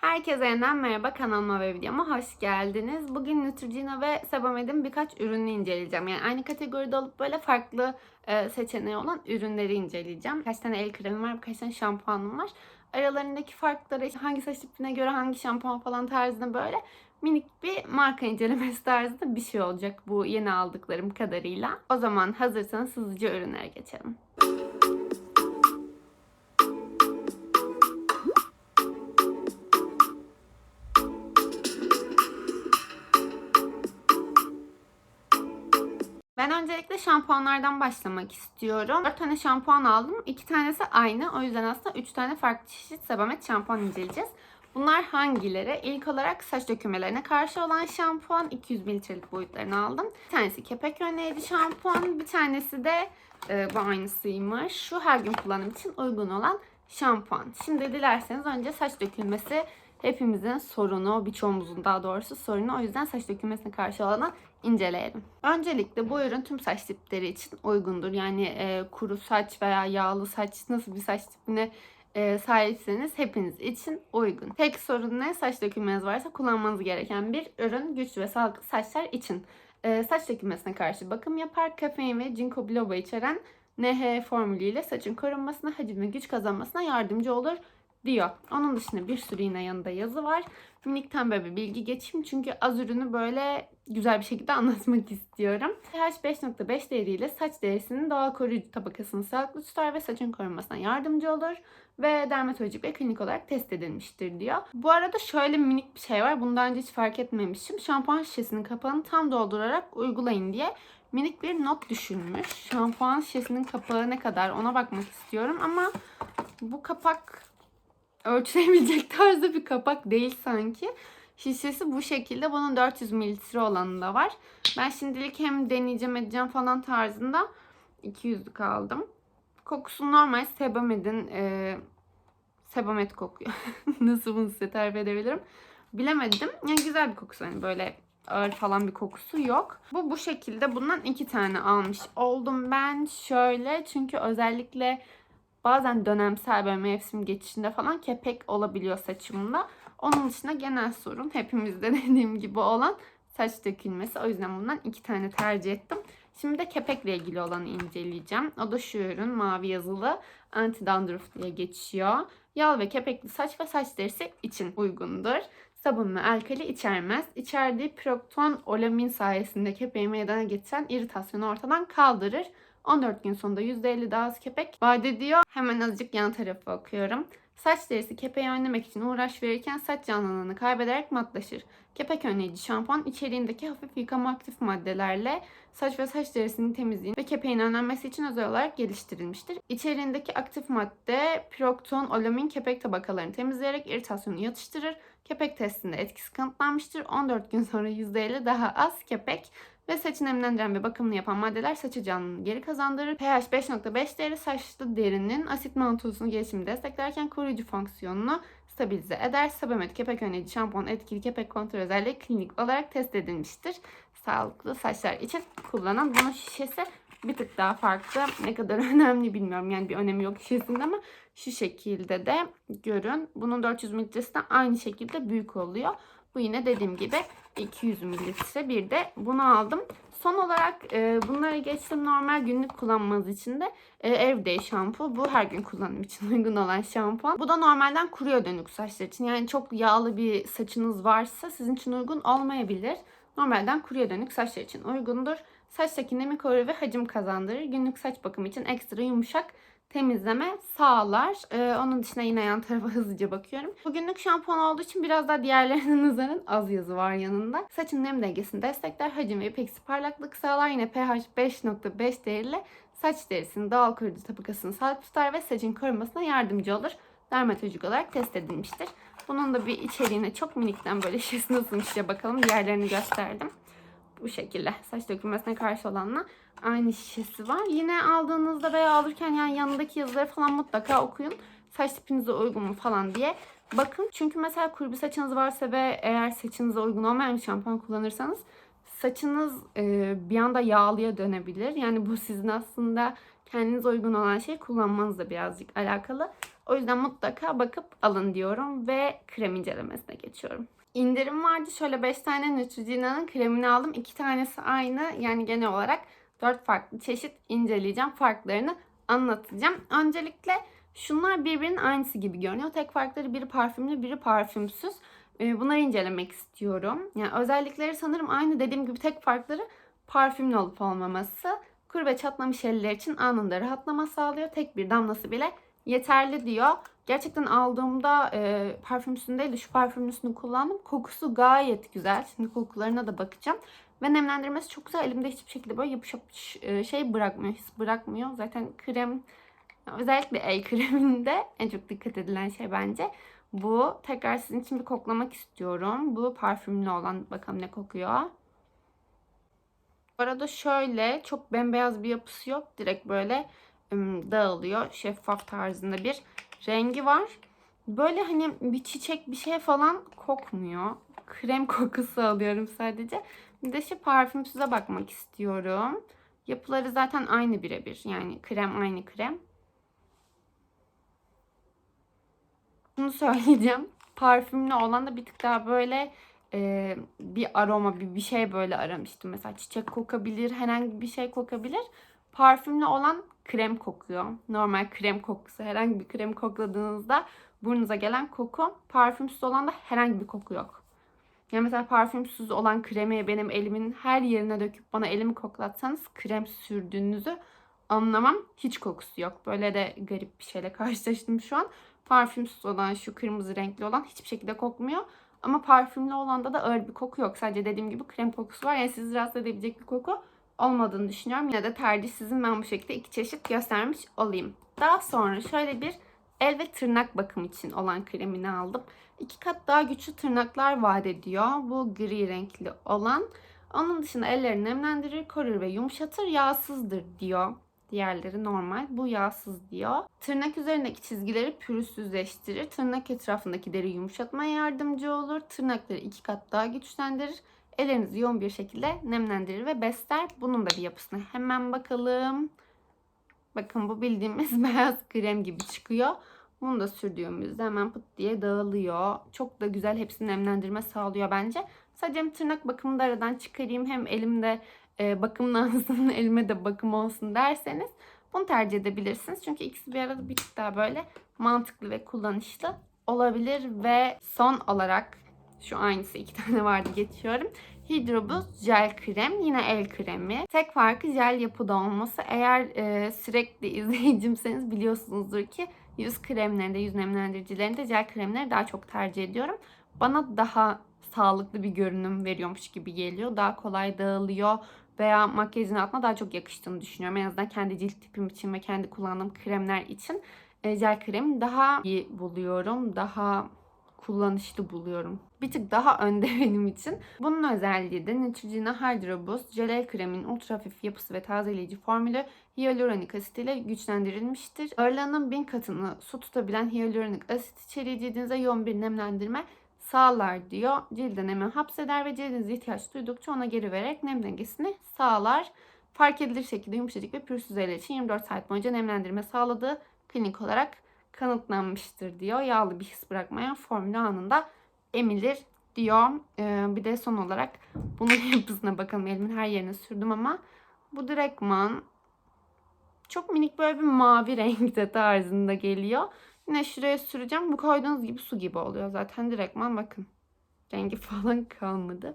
Herkese yeniden merhaba kanalıma ve videoma hoş geldiniz. Bugün Neutrogena ve Sebamed'in birkaç ürünü inceleyeceğim. Yani aynı kategoride olup böyle farklı e, seçeneği olan ürünleri inceleyeceğim. Kaç tane el kremi var, birkaç tane şampuanım var. Aralarındaki farkları, hangi saç tipine göre hangi şampuan falan tarzında böyle minik bir marka incelemesi tarzında bir şey olacak bu yeni aldıklarım kadarıyla. O zaman hazırsanız hızlıca ürünlere geçelim. Ben öncelikle şampuanlardan başlamak istiyorum. 4 tane şampuan aldım. 2 tanesi aynı. O yüzden aslında 3 tane farklı çeşit Sebamed şampuan inceleyeceğiz. Bunlar hangileri? İlk olarak saç dökülmelerine karşı olan şampuan 200 mililitrelik boyutlarını aldım. Bir tanesi kepek önleyici şampuan, bir tanesi de e, bu aynısıymış. Şu her gün kullanım için uygun olan şampuan. Şimdi dilerseniz önce saç dökülmesi hepimizin sorunu, birçoğumuzun daha doğrusu sorunu. O yüzden saç dökülmesine karşı olanı inceleyelim. Öncelikle bu ürün tüm saç tipleri için uygundur. Yani e, kuru saç veya yağlı saç nasıl bir saç tipine e, sahipseniz hepiniz için uygun. Tek sorun ne? Saç dökülmeniz varsa kullanmanız gereken bir ürün güçlü ve sağlıklı saçlar için. E, saç dökülmesine karşı bakım yapar. Kafein ve ginkgo biloba içeren NH formülüyle saçın korunmasına, hacim ve güç kazanmasına yardımcı olur diyor. Onun dışında bir sürü yine yanında yazı var. Minikten böyle bir bilgi geçeyim çünkü az ürünü böyle güzel bir şekilde anlatmak istiyorum. pH 5.5 değeriyle saç derisinin doğal koruyucu tabakasını sağlıklı tutar ve saçın korunmasına yardımcı olur ve dermatolojik ve klinik olarak test edilmiştir diyor. Bu arada şöyle minik bir şey var. Bundan önce hiç fark etmemişim. Şampuan şişesinin kapağını tam doldurarak uygulayın diye minik bir not düşülmüş. Şampuan şişesinin kapağı ne kadar ona bakmak istiyorum ama bu kapak ölçülebilecek tarzda bir kapak değil sanki. Şişesi bu şekilde. Bunun 400 mililitre olanı da var. Ben şimdilik hem deneyeceğim edeceğim falan tarzında 200'lük aldım. Kokusu normal Sebamed'in e, Sebamed kokuyor. Nasıl bunu size tarif edebilirim? Bilemedim. Yani güzel bir kokusu. Hani böyle ağır falan bir kokusu yok. Bu bu şekilde bundan iki tane almış oldum ben. Şöyle çünkü özellikle bazen dönemsel böyle mevsim geçişinde falan kepek olabiliyor saçımda. Onun dışında genel sorun hepimizde dediğim gibi olan saç dökülmesi. O yüzden bundan iki tane tercih ettim. Şimdi de kepekle ilgili olanı inceleyeceğim. O da şu ürün mavi yazılı anti dandruff diye geçiyor. Yağ ve kepekli saç ve saç derisi için uygundur. Sabun ve alkali içermez. İçerdiği prokton olamin sayesinde kepeği meydana getiren iritasyonu ortadan kaldırır. 14 gün sonunda %50 daha az kepek vaat ediyor. Hemen azıcık yan tarafı okuyorum. Saç derisi kepeği önlemek için uğraş verirken saç canlılığını kaybederek matlaşır. Kepek önleyici şampuan içeriğindeki hafif yıkama aktif maddelerle saç ve saç derisinin temizliğini ve kepeğin önlenmesi için özel olarak geliştirilmiştir. İçeriğindeki aktif madde prokton, olamin kepek tabakalarını temizleyerek iritasyonu yatıştırır. Kepek testinde etkisi kanıtlanmıştır. 14 gün sonra %50 daha az kepek ve saçın nemlendiren ve bakımını yapan maddeler saçı canlılığını geri kazandırır. pH 5.5 değeri saçlı derinin asit mantosunu gelişimini desteklerken koruyucu fonksiyonunu stabilize eder. Sabamet kepek önleyici şampuan etkili kepek kontrol özelliği klinik olarak test edilmiştir. Sağlıklı saçlar için kullanan bunun şişesi bir tık daha farklı. Ne kadar önemli bilmiyorum. Yani bir önemi yok şişesinde ama şu şekilde de görün. Bunun 400 mililitresi de aynı şekilde büyük oluyor. Bu yine dediğim gibi 200 mililitre. Bir de bunu aldım. Son olarak e, bunları geçtim normal günlük kullanmanız için de e, Everyday şampu. Bu her gün kullanım için uygun olan şampuan. Bu da normalden kuruyor dönük saçlar için. Yani çok yağlı bir saçınız varsa sizin için uygun olmayabilir. Normalden kuruya dönük saçlar için uygundur. Saçtaki nemi korur ve hacim kazandırır. Günlük saç bakımı için ekstra yumuşak temizleme sağlar. Ee, onun dışında yine yan tarafa hızlıca bakıyorum. Bugünlük şampuan olduğu için biraz daha diğerlerinin nazaran az yazı var yanında. Saçın nem dengesini destekler. Hacim ve ipeksi parlaklık sağlar. Yine pH 5.5 değerli saç derisinin doğal koruyucu tabakasını sağlık tutar ve saçın korumasına yardımcı olur. Dermatolojik olarak test edilmiştir. Bunun da bir içeriğine çok minikten böyle şişesi nasılmış diye bakalım. Diğerlerini gösterdim. Bu şekilde saç dökülmesine karşı olanla aynı şişesi var. Yine aldığınızda veya alırken yani yanındaki yazıları falan mutlaka okuyun. Saç tipinize uygun mu falan diye bakın. Çünkü mesela kuru bir saçınız varsa ve eğer saçınıza uygun olmayan bir şampuan kullanırsanız saçınız e, bir anda yağlıya dönebilir. Yani bu sizin aslında kendinize uygun olan şeyi kullanmanızla birazcık alakalı. O yüzden mutlaka bakıp alın diyorum ve krem incelemesine geçiyorum. İndirim vardı. Şöyle 5 tane Neutrogena'nın kremini aldım. 2 tanesi aynı. Yani genel olarak 4 farklı çeşit inceleyeceğim. Farklarını anlatacağım. Öncelikle şunlar birbirinin aynısı gibi görünüyor. Tek farkları biri parfümlü, biri parfümsüz. Ee, Bunları incelemek istiyorum. Yani özellikleri sanırım aynı dediğim gibi tek farkları parfümlü olup olmaması. Kuru ve çatlamış eller için anında rahatlama sağlıyor. Tek bir damlası bile yeterli diyor. Gerçekten aldığımda e, parfümsünü değil de şu parfümlüsünü kullandım. Kokusu gayet güzel. Şimdi kokularına da bakacağım. Ve nemlendirmesi çok güzel. Elimde hiçbir şekilde böyle yapış yapış e, şey bırakmıyor. His bırakmıyor. Zaten krem özellikle el kreminde en çok dikkat edilen şey bence. Bu. Tekrar sizin için bir koklamak istiyorum. Bu parfümlü olan. Bakalım ne kokuyor. Bu arada şöyle çok bembeyaz bir yapısı yok. Direkt böyle dağılıyor. Şeffaf tarzında bir rengi var. Böyle hani bir çiçek bir şey falan kokmuyor. Krem kokusu alıyorum sadece. Bir de şu parfümsüze bakmak istiyorum. Yapıları zaten aynı birebir. Yani krem aynı krem. Bunu söyleyeceğim. Parfümlü olan da bir tık daha böyle e, bir aroma, bir, bir şey böyle aramıştım. Mesela çiçek kokabilir, herhangi bir şey kokabilir. Parfümlü olan krem kokuyor. Normal krem kokusu. Herhangi bir krem kokladığınızda burnunuza gelen koku. Parfümsüz olan da herhangi bir koku yok. Yani mesela parfümsüz olan kremi benim elimin her yerine döküp bana elimi koklatsanız krem sürdüğünüzü anlamam. Hiç kokusu yok. Böyle de garip bir şeyle karşılaştım şu an. Parfümsüz olan şu kırmızı renkli olan hiçbir şekilde kokmuyor. Ama parfümlü olanda da ağır bir koku yok. Sadece dediğim gibi krem kokusu var. Yani sizi rahatsız edebilecek bir koku olmadığını düşünüyorum. Yine de tercih sizin. Ben bu şekilde iki çeşit göstermiş olayım. Daha sonra şöyle bir el ve tırnak bakım için olan kremini aldım. İki kat daha güçlü tırnaklar vaat ediyor. Bu gri renkli olan. Onun dışında elleri nemlendirir, korur ve yumuşatır, yağsızdır diyor. Diğerleri normal. Bu yağsız diyor. Tırnak üzerindeki çizgileri pürüzsüzleştirir. Tırnak etrafındaki deri yumuşatmaya yardımcı olur. Tırnakları iki kat daha güçlendirir. Ellerinizi yoğun bir şekilde nemlendirir ve besler. Bunun da bir yapısına hemen bakalım. Bakın bu bildiğimiz beyaz krem gibi çıkıyor. Bunu da sürdüğümüzde hemen pıt diye dağılıyor. Çok da güzel hepsini nemlendirme sağlıyor bence. Sadece hem tırnak bakımını da aradan çıkarayım hem elimde e, bakımlansın, elime de bakım olsun derseniz bunu tercih edebilirsiniz. Çünkü ikisi bir arada bir tık daha böyle mantıklı ve kullanışlı olabilir. Ve son olarak şu aynısı iki tane vardı geçiyorum. Hydro Boost jel krem. Yine el kremi. Tek farkı jel yapıda olması. Eğer e, sürekli izleyicimseniz biliyorsunuzdur ki yüz kremlerinde, yüz nemlendiricilerinde jel kremleri daha çok tercih ediyorum. Bana daha sağlıklı bir görünüm veriyormuş gibi geliyor. Daha kolay dağılıyor veya makyajın altına daha çok yakıştığını düşünüyorum. En azından kendi cilt tipim için ve kendi kullandığım kremler için e, jel kremi daha iyi buluyorum. Daha kullanışlı buluyorum. Bir tık daha önde benim için. Bunun özelliği de Neutrogena Hydro Boost Gel Kremin ultra hafif yapısı ve tazeleyici formülü hyaluronik asit ile güçlendirilmiştir. Ağırlığının bin katını su tutabilen hyaluronik asit içeriği cildinize yoğun bir nemlendirme sağlar diyor. Cilde nemi hapseder ve cildiniz ihtiyaç duydukça ona geri vererek nem dengesini sağlar. Fark edilir şekilde yumuşacık ve pürüzsüz eller için 24 saat boyunca nemlendirme sağladığı klinik olarak kanıtlanmıştır diyor. Yağlı bir his bırakmayan formülü anında emilir diyor. Ee, bir de son olarak bunun yapısına bakalım. Elimin her yerine sürdüm ama bu direktman çok minik böyle bir mavi renkte tarzında geliyor. Yine şuraya süreceğim. Bu koyduğunuz gibi su gibi oluyor zaten direktman bakın. Rengi falan kalmadı.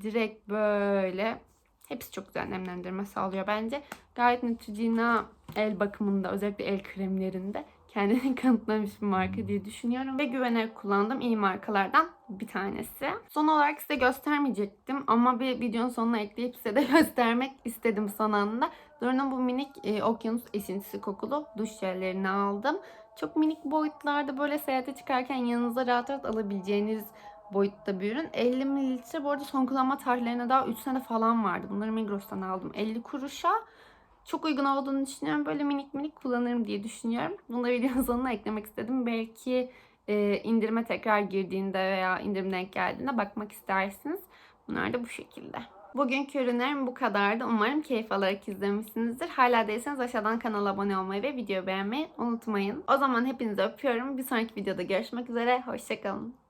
Direkt böyle hepsi çok güzel nemlendirme sağlıyor bence. Gayet Neutrogena el bakımında özellikle el kremlerinde kendini kanıtlamış bir marka diye düşünüyorum. Ve güvenerek kullandığım iyi markalardan bir tanesi. Son olarak size göstermeyecektim ama bir videonun sonuna ekleyip size de göstermek istedim son anda. Dora'nın bu minik e, okyanus esintisi kokulu duş jellerini aldım. Çok minik boyutlarda böyle seyahate çıkarken yanınıza rahat rahat alabileceğiniz boyutta bir ürün. 50 mililitre bu arada son kullanma tarihlerine daha 3 sene falan vardı. Bunları Migros'tan aldım. 50 kuruşa çok uygun olduğunu düşünüyorum. Böyle minik minik kullanırım diye düşünüyorum. Da videonun sonuna eklemek istedim. Belki e, indirime tekrar girdiğinde veya indirim denk geldiğinde bakmak istersiniz. Bunlar da bu şekilde. Bugünkü ürünlerim bu kadardı. Umarım keyif alarak izlemişsinizdir. Hala değilseniz aşağıdan kanala abone olmayı ve video beğenmeyi unutmayın. O zaman hepinizi öpüyorum. Bir sonraki videoda görüşmek üzere. Hoşçakalın.